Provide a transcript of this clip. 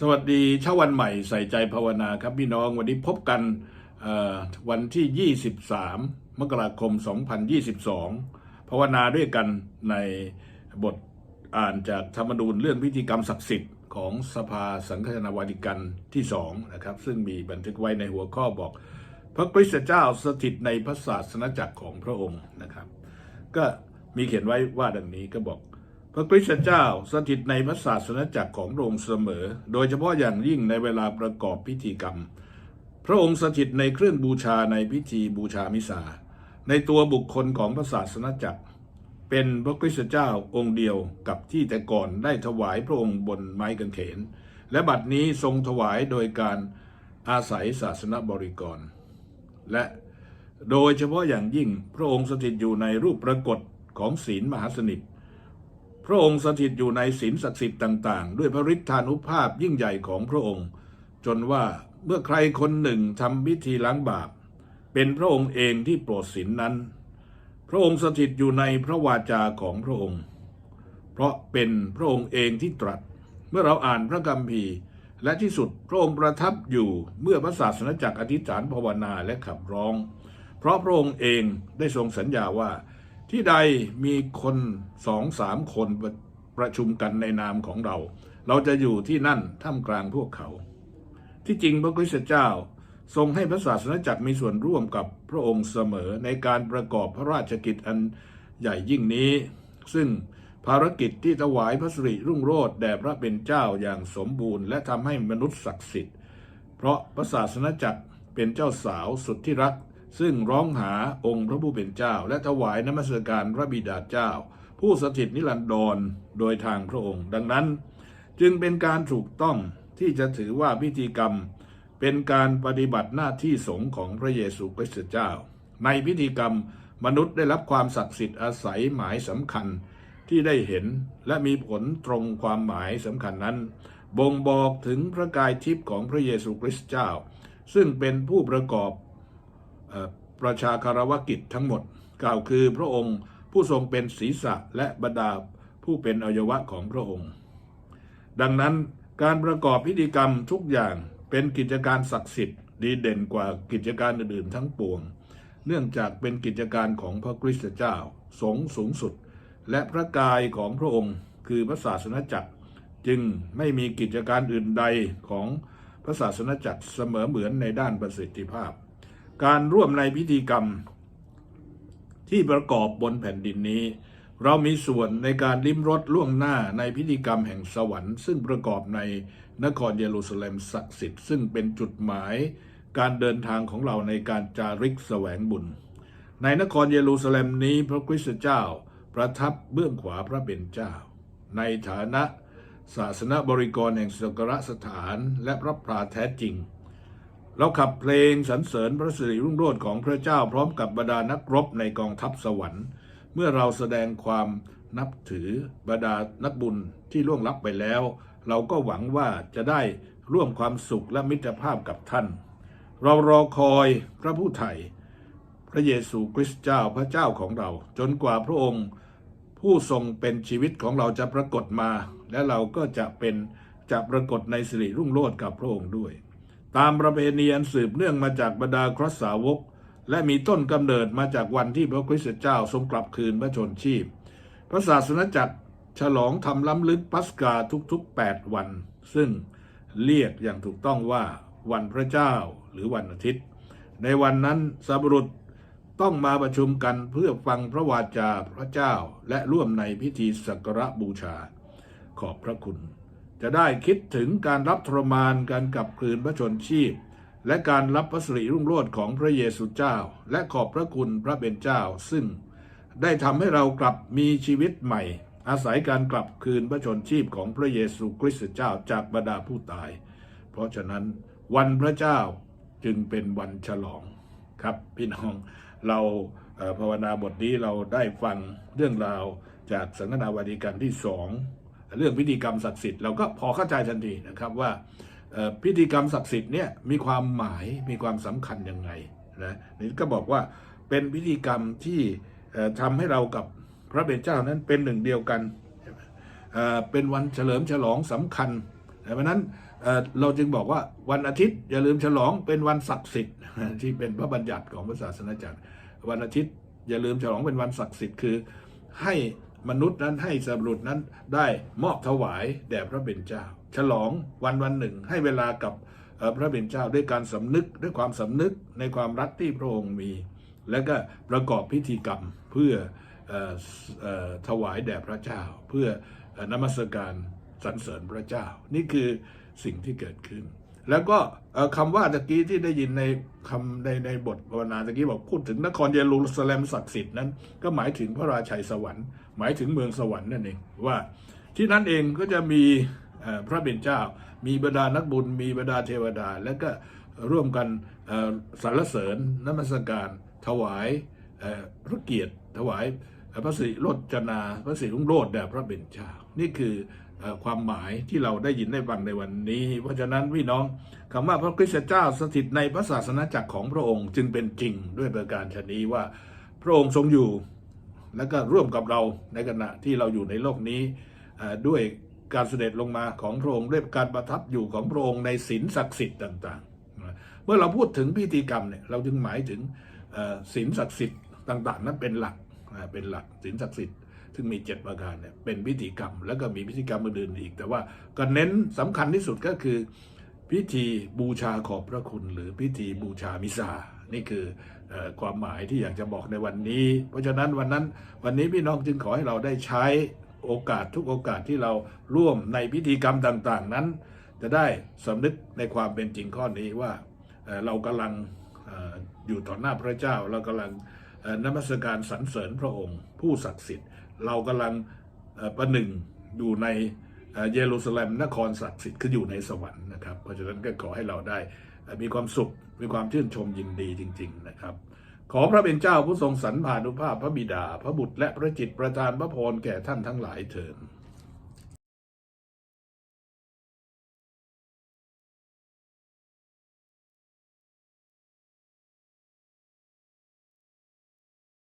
สวัสดีเช้าวันใหม่ใส่ใจภาวนาครับพี่น้องวันนี้พบกันวันที่ 23 มกราคม 2022 ภาวนาด้วยกันในบทอ่านจากธรรมนูญเรื่องพิธีกรรมศักดิ์สิทธิ์ของสภาสังฆนาวาดิกันที่2นะครับซึ่งมีบันทึกไว้ในหัวข้อบอก พระคริสตเจ้าสถิตในพระศาสนจักรของพระองค์นะครับ ก็มีเขียนไว้ว่าดังนี้ก็บอก พระคริสตเจ้าสถิตในพระศาสนจักรของพระองค์เสมอ โดยเฉพาะอย่างยิ่งในเวลาประกอบพิธีกรรม พระองค์สถิตในเครื่องบูชาในพิธีบูชามิสาในตัวบุคคลของพระศาสนจักร เป็นพระคริสตเจ้าองค์เดียวกับที่แต่ก่อนได้ถวายพระองค์บนไม้กางเขน และบัดนี้ทรงถวายโดยการอาศัยศาสนบริกร และโดยเฉพาะอย่างยิ่งพระองค์สถิตอยู่ในรูปปรากฏของศีลมหาสนิท พระองค์สถิตอยู่ในศีลศักดิ์สิทธิ์ต่างๆ ด้วยพระฤทธานุภาพยิ่งใหญ่ของพระองค์ จนว่าเมื่อใครคนหนึ่งทำพิธีล้างบาป เป็นพระองค์เองที่โปรดศีลนั้น พระองค์สถิตอยู่ในพระวาจาของพระองค์ เพราะเป็นพระองค์เองที่ตรัส เมื่อเราอ่านพระคัมภีร์และที่สุดพระองค์ประทับอยู่เมื่อพระศาสนจักรอธิษฐานภาวนาและขับร้อง เพราะพระองค์เองได้ทรงสัญญาว่า ที่ใดมีคนสองสามคนประชุมกันในนามของเรา เราจะอยู่ที่นั่นท่ามกลางพวกเขา ที่จริงพระคริสตเจ้าทรงให้พระศาสนจักรมีส่วนร่วมกับพระองค์เสมอในการประกอบพระราชกิจอันใหญ่ยิ่งนี้ ซึ่งภารกิจที่ถวายพระสิริรุ่งโรจน์แด่พระเป็นเจ้าอย่างสมบูรณ์ และทำให้มนุษย์ศักดิ์สิทธิ์ เพราะพระศาสนจักรเป็นเจ้าสาวสุดที่รัก ซึ่งร้องหาองค์พระผู้เป็นเจ้า และถวายนมัสการพระบิดาเจ้า ผู้สถิตนิรันดรโดยทางพระองค์ ดังนั้น จึงเป็นการถูกต้องที่จะถือว่าพิธีกรรม เป็นการปฏิบัติหน้าที่สงฆ์ของพระเยซูคริสต์เจ้า ในพิธีกรรมมนุษย์ได้รับความศักดิ์สิทธิ์อาศัยหมายสำคัญที่ได้เห็นและมีผลตรงความหมายสำคัญนั้น บ่งบอกถึงพระกายทิพย์ของพระเยซูคริสต์เจ้า ซึ่งเป็นผู้ประกอบ ประชาคารวกิจทั้งหมด กล่าวคือพระองค์ผู้ทรงเป็นศีรษะและบรรดาผู้เป็นอวัยวะของพระองค์ ดังนั้นการประกอบพิธีกรรมทุกอย่างเป็นกิจการศักดิ์สิทธิ์ดีเด่นกว่ากิจการอื่นๆทั้งปวง เนื่องจากเป็นกิจการของพระคริสตเจ้าสงสูงสุด และพระกายของพระองค์คือพระศาสนจักร จึงไม่มีกิจการอื่นใดของพระศาสนจักรเสมอเหมือนในด้านประสิทธิภาพ การร่วมในพิธีกรรม ที่ประกอบบนแผ่นดินนี้ เรามีส่วนในการลิ้มรสล่วงหน้าในพิธีกรรมแห่งสวรรค์ ซึ่งประกอบในนครเยรูซาเล็มศักดิ์สิทธิ์ซึ่งเป็นจุดหมายการเดินทางของเราในการจาริกแสวงบุญ ในนครเยรูซาเล็มนี้พระคริสต์เจ้าประทับเบื้องขวาพระเป็นเจ้า ในฐานะศาสนบริกรแห่งสกกระสถานและพระพราแท้จริง เราขับเพลงสรรเสริญพระสิริรุ่งโรจน์ของพระเจ้าพร้อมกับบรรดานักรบในกองทัพสวรรค์ เมื่อเราแสดงความนับถือบรรดานักบุญที่ล่วงลับไปแล้ว เราก็หวังว่าจะได้ร่วมความสุขและมิตรภาพกับท่าน เรารอคอยพระผู้ไถ่พระเยซูคริสต์เจ้าพระเจ้าของเรา จนกว่าพระองค์ผู้ทรงเป็นชีวิตของเราจะปรากฏมา และเราก็จะเป็นจะปรากฏในสิริรุ่งโรจน์กับพระองค์ด้วย ตามประเพณีอันสืบเนื่องมาจากบรรดาครสสาวก และมีต้นกำเนิดมาจากวันที่พระคริสตเจ้าทรงกลับคืนพระชนชีพ พระศาสนจักรฉลองทำล้ำลึกปัสกาทุกๆ 8 วัน ซึ่งเรียกอย่างถูกต้องว่าวันพระเจ้าหรือวันอาทิตย์ ในวันนั้นสาบรุษต้องมาประชุมกันเพื่อฟังพระวาจาพระเจ้าและร่วมในพิธีสักการะบูชา ขอบพระคุณ จะได้คิดถึงการรับทรมานการกลับคืนพระชนชีพ และการรับพระสิริรุ่งโรจน์ของพระเยซูเจ้า และขอบพระคุณพระเป็นเจ้า ซึ่งได้ทำให้เรากลับมีชีวิตใหม่ อาศัยการกลับคืนพระชนชีพของพระเยซูคริสต์เจ้าจากบรรดาผู้ตาย เพราะฉะนั้นวันพระเจ้าจึงเป็นวันฉลองครับพี่น้องเราภาวนาบทนี้เราได้ฟังเรื่องราวจากสังฆนาวาดีกันที่สอง เรื่องพิธีกรรมศักดิ์สิทธิ์เราก็พอเข้าใจทันทีนะครับว่าพิธีกรรมศักดิ์สิทธิ์เนี่ยมีความหมายมีความสำคัญยังไงนะนี่ก็บอกว่าเป็นพิธีกรรมที่เอ่อทำให้เรากับพระเป็นเจ้านั้นเป็นหนึ่งเดียวกันเป็นวันเฉลิมฉลองสำคัญเพราะนั้นเอ่อเราจึงบอกว่าวันอาทิตย์อย่าลืมฉลองเป็นวันศักดิ์สิทธิ์ที่เป็นพระบัญญัติของพระศาสนาจักรวันอาทิตย์อย่าลืมฉลองเป็นวันศักดิ์สิทธิ์คือให้ มนุษย์นั้นให้สรุษนั้นได้มอบถวายแด่พระเป็นเจ้า ฉลองวันวันหนึ่งให้เวลากับพระเป็นเจ้าด้วยการสำนึกด้วยความสำนึกในความรักที่พระองค์มี แล้วก็ประกอบพิธีกรรมเพื่ออถวายแด่พระเจ้า เพื่ออนมัสการสรรเสริญพระเจ้า นี่คือสิ่งที่เกิดขึ้น แล้วก็คำว่าตะกี้ที่ได้ยินในคำในในบทภาวนาตะกี้บอกพูดถึงนครเยรูซาเล็มศักดิ์สิทธิ์นั้น ก็หมายถึงพระราชัยสวรรค์ หมายถึงเมืองสวรรค์นั่นเองว่า ที่นั่นเองก็จะมีพระเป็นเจ้า มีบรรดานักบุญ มีบรรดาเทวดา แล้วก็ร่วมกันสรรเสริญนมัสการถวายพระเกียรติถวายพระสิริโรจนา พระสิริรุ่งโรจน์แด่พระเป็นเจ้านี่คือ ความหมายที่เราได้ยินได้ฟังในวันนี้ เพราะฉะนั้นพี่น้องคำว่าพระคริสตเจ้าสถิตในพระศาสนาจักรของพระองค์จึงเป็นจริงด้วยประการชนี้ว่าพระองค์ทรงอยู่ แล้วก็ร่วมกับเราในขณะที่เราอยู่ในโลกนี้ด้วยการเสด็จลงมาของพระองค์ด้วยการประทับอยู่ของพระองค์ในศีลศักดิ์สิทธิ์ต่างๆ เมื่อเราพูดถึงพิธีกรรมเนี่ยเราจึงหมายถึงศีลศักดิ์สิทธิ์ต่าง ๆ นั้นเป็นหลักเป็นหลักศีลศักดิ์สิทธิ์ ซึ่งมีเจ็ดประการเนี่ยเป็นพิธีกรรม แล้วก็มีพิธีกรรมอื่นๆอีก แต่ว่าก็เน้นสำคัญที่สุดก็คือพิธีบูชาขอบพระคุณ หรือพิธีบูชามิซานี่คือออความหมายที่อยากจะบอกในวันนี้ เพราะฉะนั้นวันนั้นวันนี้พี่น้องจึงขอให้เราได้ใช้โอกาสทุกโอกาสที่เราร่วมในพิธีกรรมต่างๆนั้น จะได้สำนึกในความเป็นจริงข้อนี้ว่าเเรากำลังอยู่ต่อหน้าพระเจ้า เรากำลังนมัสการสรรเสริญพระองค์ ผู้ศักดิ์สิทธิ์ เรากำลังประหนึ่งอยู่ในเยรูซาเล็มนครศักดิ์สิทธิ์คืออยู่ในสวรรค์นะครับ เพราะฉะนั้นก็ขอให้เราได้มีความสุขมีความชื่นชมยินดีจริง ๆนะครับขอพระเป็นเจ้าผู้ทรงสรรพานุภาพพระบิดา พระบุตรและพระจิตประทานพระพรแก่ท่านทั้งหลายเถิด